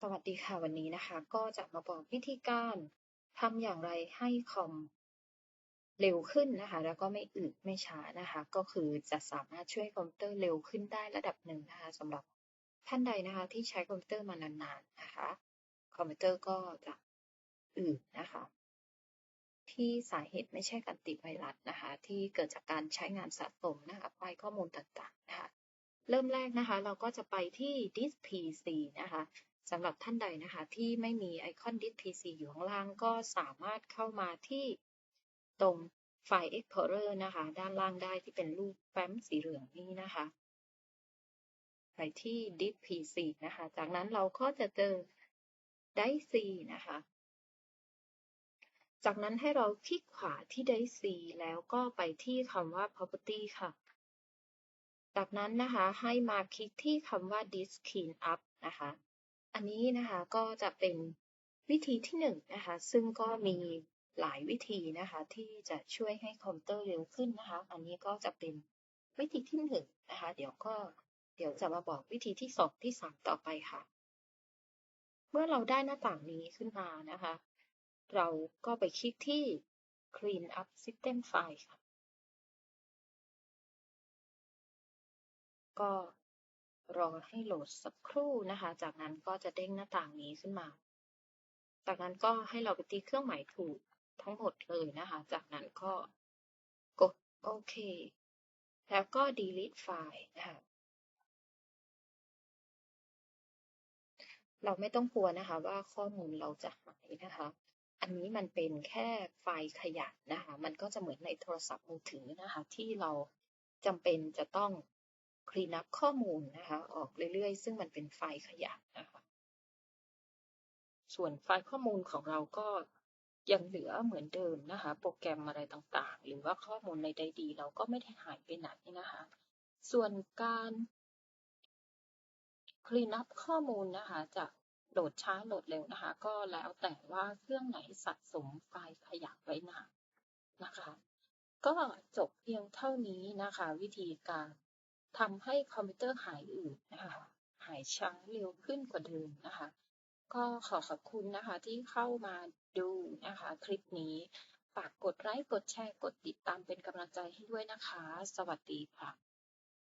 สวัสดีค่ะวันนี้นะคะ ก็จะมาบอกวิธีการทำอย่างไรให้คอมเร็วขึ้นนะคะ แล้วก็ไม่อึดไม่ช้านะคะ ก็คือจะสามารถช่วยคอมพิวเตอร์เร็วขึ้นได้ระดับหนึ่งนะคะสำหรับท่านใดนะคะ ที่ใช้คอมพิวเตอร์มานานๆนะคะ คอมพิวเตอร์ก็จะอืดนะคะ ที่สาเหตุไม่ใช่การติดไวรัสนะคะ ที่เกิดจากการใช้งานสะสมนะคะไฟล์ข้อมูลต่างๆ เริ่มแรกนะคะ เราก็จะไปที่ disk PC นะคะสำหรับท่านใดนะคะที่ไม่มีไอคอน disk PC อยู่ข้างล่างก็สามารถเข้ามาที่ตรงไฟล์ Explorer นะคะ ด้านล่างได้ที่เป็นรูปแฟ้มสีเหลืองนี้นะคะ ไปที่ disk PC นะคะ จากนั้นเราก็จะเจอ drive C นะคะ จากนั้นให้เราคลิกขวาที่ drive C แล้วก็ไปที่คำว่า property ค่ะ จากนั้นนะคะให้มาคลิกที่คำว่า disk clean up นะคะ อันนี้นะคะก็จะเป็นวิธีที่หนึ่งนะคะซึ่งก็มีหลายวิธีนะคะที่จะช่วยให้คอมพิวเตอร์เร็วขึ้นนะคะ อันนี้ก็จะเป็นวิธีที่หนึ่งนะคะเดี๋ยวก็เดี๋ยวจะมาบอกวิธีที่สองที่สามต่อไปค่ะ เมื่อเราได้หน้าต่างนี้ขึ้นมานะคะ เราก็ไปคลิกที่ clean up system file ค่ะ ก็รอให้โหลดสักครู่นะคะ จากนั้นก็จะเด้งหน้าต่างนี้ขึ้นมา จากนั้นก็ให้เราไปตีเครื่องหมายถูกทั้งหมดเลยนะคะ จากนั้นก็กดโอเค แล้วก็ delete ไฟล์นะคะเราไม่ต้องกลัวนะคะว่าข้อมูลเราจะหายนะคะ อันนี้มันเป็นแค่ไฟล์ขยะนะคะ มันก็จะเหมือนในโทรศัพท์มือถือนะคะ ที่เราจำเป็นจะต้อง คลีนอัพข้อมูลนะคะออกเรื่อยๆ ซึ่งมันเป็นไฟล์ขยะนะคะส่วนไฟล์ข้อมูลของเราก็ยังเหลือเหมือนเดิมนะคะ โปรแกรมอะไรต่างๆ หรือว่าข้อมูลในใดดี เราก็ไม่ได้หายไปไหนนะคะ ส่วนการคลีนอัพข้อมูลนะคะจะโหลดช้าโหลดเร็วนะคะ ก็แล้วแต่ว่าเครื่องไหนสะสมไฟล์ขยะไว้นานนะคะ ก็จบเพียงเท่านี้นะคะ วิธีการ ทำให้คอมพิวเตอร์หายอืดนะคะหายช้าเร็วขึ้นกว่าเดิมนะคะ ก็ขอขอบคุณนะคะที่เข้ามาดูนะคะคลิปนี้ฝากกดไลค์กดแชร์กดติดตามเป็นกำลังใจให้ด้วยนะคะ สวัสดีค่ะ